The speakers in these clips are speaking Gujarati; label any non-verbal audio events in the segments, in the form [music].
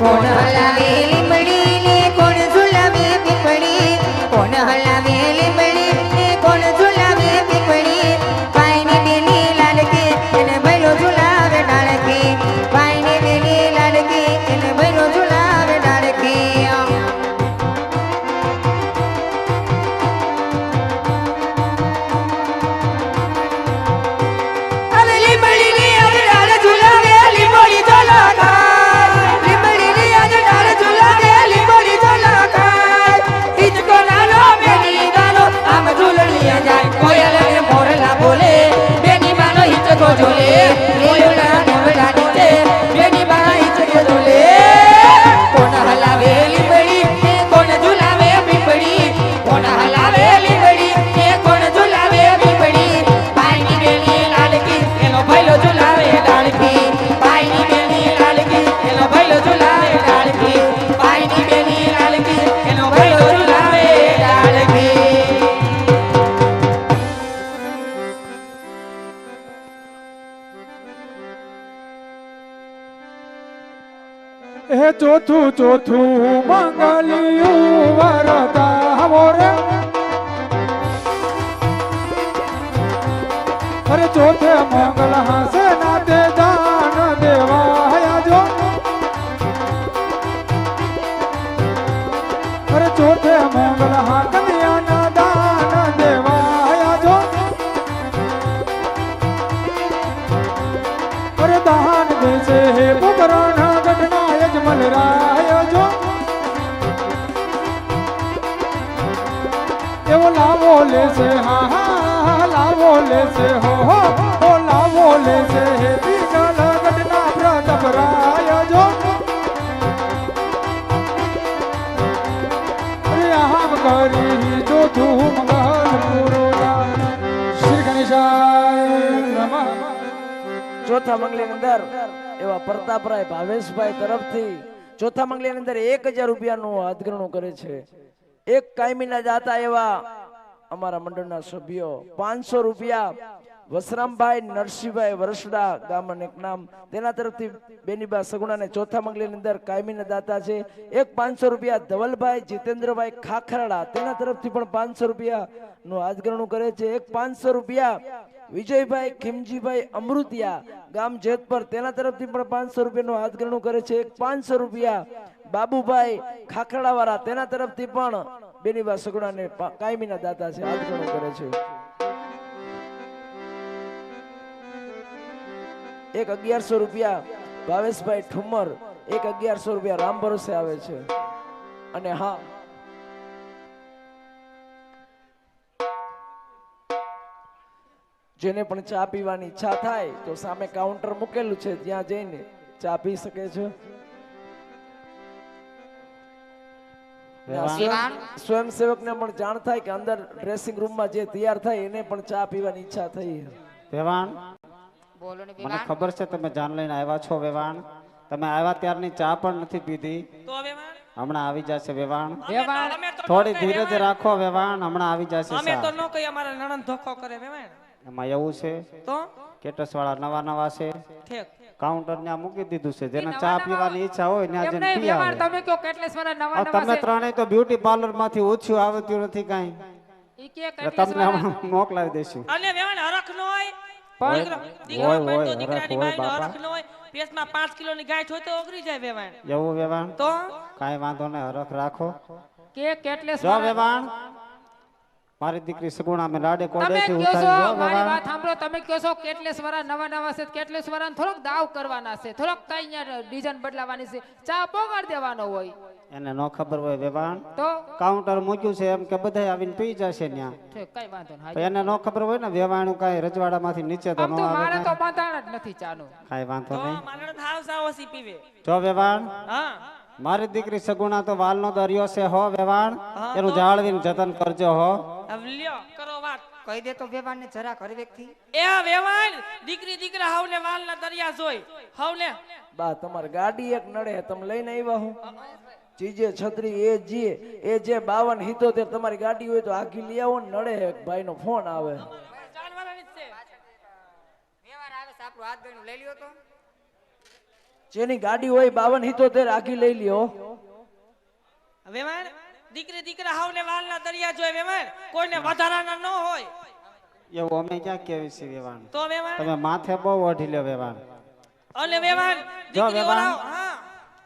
Con la vida. ચોથું ચોથું મંગલિયું વરતા મોરે અરે ચોથે મંગલ હાસે લેશે હા હા લાવો લેશે હો હો હો, લાવો ચોથું મંગલ પૂરું શ્રી ગણેશાય નમઃ. ચોથા મંગલી અંદર એવા પ્રતાપરાય ભાવેશભાઈ તરફથી ચોથા મંગલી અંદર એક હજાર રૂપિયાનું હાથગણું કરે છે. એક કાયમીના જાતા એવા અમારા મંડળના સભ્યો પાંચસો રૂપિયા વસરામભાઈ નરસિંહભાઈ વરસડા ગામન એક નામ. તેના તરફથી બેનીબા સગુણાને ચોથા મંગલીની અંદર કાયમીના દાતા છે. એક પાંચસો રૂપિયા ધવલભાઈ, જીતેન્દ્રભાઈ ખાખરાડા તેના તરફથી પણ પાંચસો રૂપિયા નું હાથગણું કરે છે. એક પાંચસો રૂપિયા વિજયભાઈ ખીમજીભાઈ અમૃતિયા ગામ જેતપર તેના તરફથી પણ પાંચસો રૂપિયાનું આજગરણું કરે છે. એક પાંચસો રૂપિયા બાબુભાઈ ખાખરાવાળા તેના તરફથી પણ બેનીબા સગુણાને પા- કાયમીના દાતા છે હાથગણું કરે છે. એક અગિયારસો રૂપિયા ભાવેશભાઈ ઠુમર એક અગિયારસો રૂપિયા રામ ભરોસે આવે છે. અને હા. જેને પણ ચા પીવાની ઈચ્છા થાય, તો સામે કાઉન્ટર મૂકેલું છે ત્યાં જઈને ચા પી શકે છે. સ્વયંસેવક ને પણ જાણ થાય કે અંદર ડ્રેસિંગ રૂમમાં જે તૈયાર થાય એને પણ ચા પીવાની ઈચ્છા થઈ. વેવાણ બોલો મને ખબર છે તમે જાન લઈને આવ્યા છો વેવાણ. તમે આવ્યા ત્યારની ચા પણ નથી પીધી. માં, હમણાં આવી જશે વેવાણ. થોડી ધીરજ રાખો વેવાણ હમણાં આવી જશે અમે તો નો કઈ અમારા નણંદ ધોખો કરે વેવાણ. એમાં એવું છે તો? કેટસ વાળા નવા નવા છે. ઠેક. કાઉન્ટર ત્યાં મૂકી દીધું છે. જેને ચા પીવાની ઈચ્છા હોય ત્યાં જઈને પી આવે તમે કયો કેટલેશ્વરના નવા નવા તમે ત્રણેય તો બ્યુટી પાર્લરમાંથી ઓછું આવતું નથી કાઈ. ઈ કે એટલે તમને હમણાં મોકલાવી દઈશું. અને વેવાણ હરખ ન હોય. પણ દીકરા- હોય, દીકરા હોય, હોય તો દીકરાની હોય, બાઈનો હરખ ન હોય. પેટમાં પાંચ કિલોની ગાય હોય તો ઓગળી જાય વેવાણ. એવું વેવાણ? તો? કાંઈ વાંધો નહીં હરખ રાખો. કે કેટલે વેવાણ મારી દીકરી સગુણા અમે રાડે તમે કોડેથી છો? ઉતારી જો મારી વાત સાંભળો. તમે કહો છો? કેટલેશ્વરા નવા નવા છે કેટલેશ્વરા થોડોક દાવ કરવાના છે થોડોક કઈ ડિઝાઇન બદલાવાની છે. ચા પોગાડ દેવાનો હોય. એને નો ખબર હોય વેવાણ. તો? કાઉન્ટર મૂક્યું છે એમ કે બધા આવીને પી જશે ત્યાં કઈ વાંધો નહીં. એને નો ખબર હોય ને વેવાણું કાંઈ રજવાડામાંથી નીચે તો નો આવે મારે તો કાંઈ. જ નથી ચાનું. કાંઈ વાંધો નહીં. મારા હાવ સાવ સી પીવે. જો વેવાણ. હા. મારી દીકરી સગુણા તો વાલનો દરિયો છે હો વેવાણ. એનું જાળવીને જતન કરજો હો. હવે લ્યો કરો વાત. કહી દે તો વેવાણને જરા ઘર વ્યક્તિ એ વેવાણ દીકરી દીકરા હવને વાલના દરિયા જોઈ. હવને? બા તમાર ગાડી એક નડે તમે લઈને આવ્યા હું. ચીજે છત્રી એ જે એ જે બાવન હિતોતેર તમારી ગાડી હોય તો આખી લઈ આવો ને નડે એક ભાઈનો ફોન આવે. જેની ગાડી હોય બાવન હિતોતેર આખી લઈ લ્યો. વેવાણ દીકરી દીકરા હાવને વાલના દરિયા જોઈ વેવાણ કોઈને વધારાના ન હોય. એવું અમે ક્યાં કેવી છીએ વેવાણ? તો વેવાણ? તમે માથે બહુ ઓઢી લ્યો વેવાણ. અને વેવાણ જો દીકરી વેવાણ. ઓરાવ હા.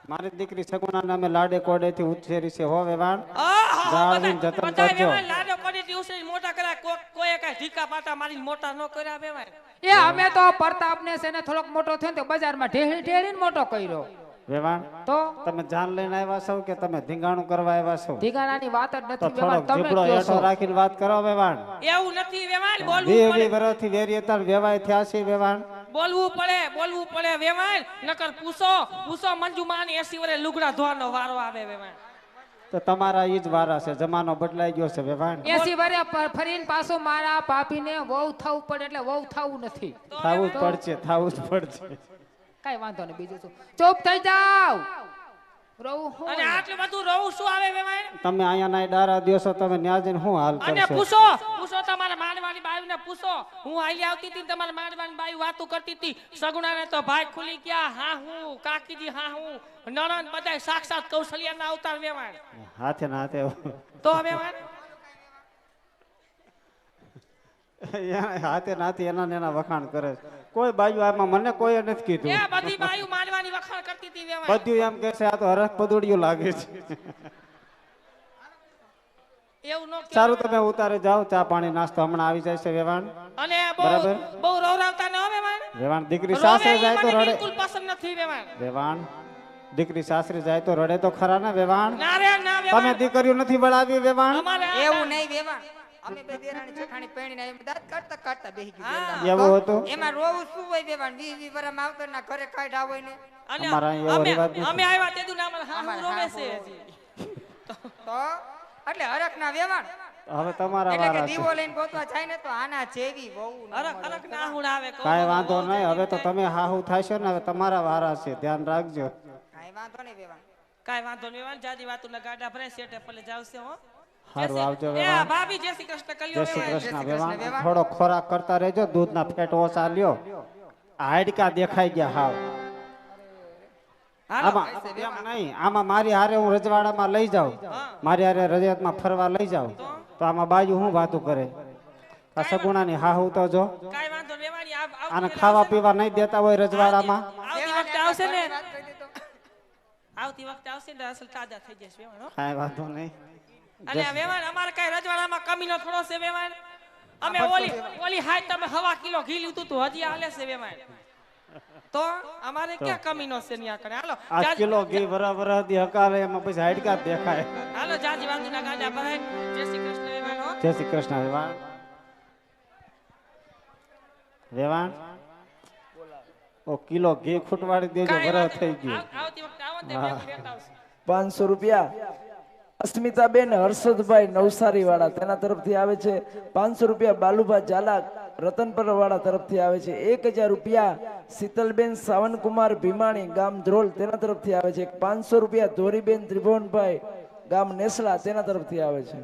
મારી દીકરી સગુણાને નામે લાડે કોડેથી ઉછેરી છે હો વેવાણ? આહા, જાળવીને જતન કરજો. લાડે લાડો થી ઉછેરી મોટા કર્યા કોઈ કાંઈ ઢીકા પાટા મારીને મોટા ન કર્યા વેવાણ? એ અમે તો પ્રતાપને છે ને થોડોક મોટો થયો ને તો બજારમાં ઢેળી ઢેળીને મોટો કર્યો. વેવાણ તો? તમે જાન લઈને આવ્યા છો કે તમે ધીંગાણું કરવા આવ્યા છો? ઢીંગાણાની વાત જ નથી વેવાણ તમે ઝીપડો કયો રાખીને વાત કરો વેવાણ. એવું નથી વેવાણ બોલવું પડે. વી વર્ષથી વેરી વેવાય થયા છે વેવાણ. બોલવું પડે બોલવું પડે વેવાણ. નકર પૂછો પૂછો મંજુમાની એસી વરે લુગડા ધોવાનો વારો આવે વેવાણ. તો તમારા ઈ જ વારા છે જમાનો બદલાઈ ગયો છે વેવાણ. એસી વરે ફરી ફરીને પાછો મારા પાપીને વહુ થવું પડે એટલે વહુ થવું નથી. થાવું જ પડશે થવું જ પડશે. કઈ વાંધો નહીં બીજું શું? ચૂપ થઈ જાવ રહું અને આટલું બધું રહું શું આવે તમે અહીંયા ના ડારા દ્યો તમે ન્યા જઈને શું હાલ અને પૂછો પૂછો તમારા માંડવાની બાયુ ને પૂછો. હું આઈ આવતી હતી તમારા માંડવાની બાયુ વાતો કરતી હતી. સગુણાને તો ભાઈ ખુલી ગયા હા હું કાકીજી હા હું. નણંદ બધાય સાક્ષાત કૌશલ્યાના અવતાર વેવાણ. હાથે ના હાથે તો [laughs] એના હાથે નાથી એના એના વખાણ કરે છે. કોઈ બાજુ આમાં મને કોઈ નથી એ કીધું બધી બાયુ માનવાની વખાણ કરતી હતી વેવાણ બધું એમ કે છે આ તો હરખ પદોડિયું લાગે છે. એવું ન સારું તમે ઉતારે જાઓ ચા પાણી નાસ્તો હમણાં આવી જાય છે વેવાણ. અને બહુ બરાબર. બહુ રોરાવતા ન હવે વેવાણ. વેવાણ દીકરી સાસરે જાય તો રડે. બિલકુલ પસંદ નથી વેવાણ. વેવાણ દીકરી સાસરે જાય તો રડે તો ખરા ને વેવાણ? ના રે ના તમે દીકરીઓ નથી બળાવી વેવાણ? એવું નહીં વેવાણ. અમે બે દેરાણી જેઠાણી પરણીને એમ દાંત કાઢતા કાઢતા બેહી ગયા એવો હતો? એમાં રોવું શું હોય દેવાણ? વી વી વરમ આવતો ના ઘરે કાઢ્યા હોય ને. અને અમારા અમે અમે આવ્યા તે દુના અમારે હા રોવે. છે તો એટલે હરખ ના વેવાણ. હવે તમારા એટલે કે વારા છે. દીવો લઈને ગોતવા જાય ને તો આના જેવી વહુ ન અરક અરક ના હું આવે કાઈ વાંધો નહીં. હવે તો તમે હાહુ થશો ને હવે તમારા વારા છે. ધ્યાન રાખજો. કાઈ વાંધો નહીં વેવાણ. કાઈ વાંધો નહીં વેવાણ. જાજી વાતું ના ગાડા ભરે સેટે પલે જાવશે હો. સારું આવજો ભાભી જય શ્રી કૃષ્ણ જય શ્રી કૃષ્ણ કૃષ્ણ, વેવાણ. વેવાણ. થોડો ખોરાક કરતા રહેજો દૂધના ફેટ ઓછા લ્યો. આ હાડકા દેખાઈ ગયા હાવ. આમાં નહીં આમાં મારી હારે હું રજવાડામાં લઈ જાઉં. મારી હારે રજવાતમાં ફરવા લઈ જાઉં. તો? આમાં બાજુ હું વાતું કરે? આ સગુણાની હાહુ તો જો. આને ખાવા પીવા નહીં દેતા હોય રજવાડામાં. આવશે ને. આવતી વખતે આવશે ને? અસલ તાજા થઈ જશે કાંઈ વાંધો નહીં. અને વેવાણ અમારે કઈ રજવાડામાં કમીનો થોડો છે વેવાણ? અમે ઓલી ઓલી હાય તમે હવા કિલો ઘી લીધું તું હજી હાલે છે વેવાણ. તો અમારે ક્યાં કમીનો છે ન્યા કરે? હાલો આ જાજી- કિલો ઘી બરાબર હતી હકાલે એમાં પછી હાડકા દેખાય. હાલો જાજી વાંદુના ગાંડા ભરાય જય શ્રી કૃષ્ણ વેવાણ હો. જય શ્રી કૃષ્ણ વેવાણ. વેવાણ ઓ કિલો ઘી ખૂટવાડી દેજો બરાબર થઈ ગયું. આવતી વખતે આવો ને. પાંચસો રૂપિયા? અસ્મિતાબેન હર્ષદભાઈ નવસારી વાળા તેના તરફથી આવે છે. પાંચસો રૂપિયા બાલુભા ઝાલા રતનપર વાળા તરફથી આવે છે. એક હજાર રૂપિયા શીતલબેન સાવનકુમાર ભીમાણી ગામ ધ્રોલ તેના તરફથી આવે છે. પાંચસો રૂપિયા ધોરીબેન ત્રિભુવનભાઈ ગામ નેસલા તેના તરફથી આવે છે.